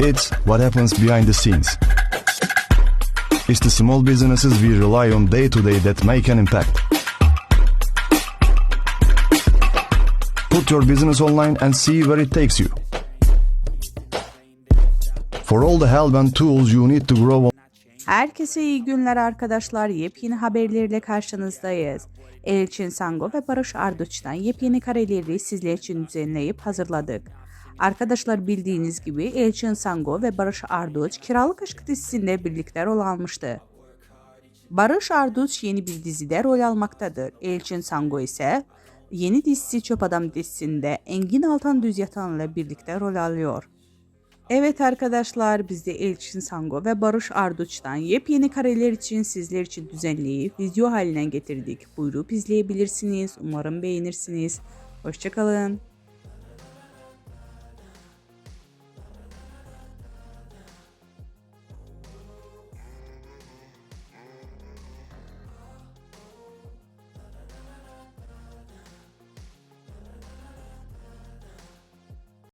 It's what happens behind the scenes. It's the small businesses we rely on day to day that make an impact. Put your business online and see where it takes you. For all the help and tools you need to grow Herkese iyi günler arkadaşlar. Yepyeni haberlerle karşınızdayız. Elçin Sango ve Barış Arduç'tan yepyeni kareleri sizler için düzenleyip hazırladık. Arkadaşlar bildiğiniz gibi Elçin Sango ve Barış Arduç Kiralık Aşk dizisinde birlikte rol almıştı. Barış Arduç yeni bir dizide rol almaktadır. Elçin Sango ise yeni dizisi Çöp Adam dizisinde Engin Altan Düz Yatan'la birlikte rol alıyor. Evet arkadaşlar biz de Elçin Sango ve Barış Arduç'tan yepyeni kareler için sizler için düzenleyip video haline getirdik. Buyurup izleyebilirsiniz. Umarım beğenirsiniz. Hoşçakalın.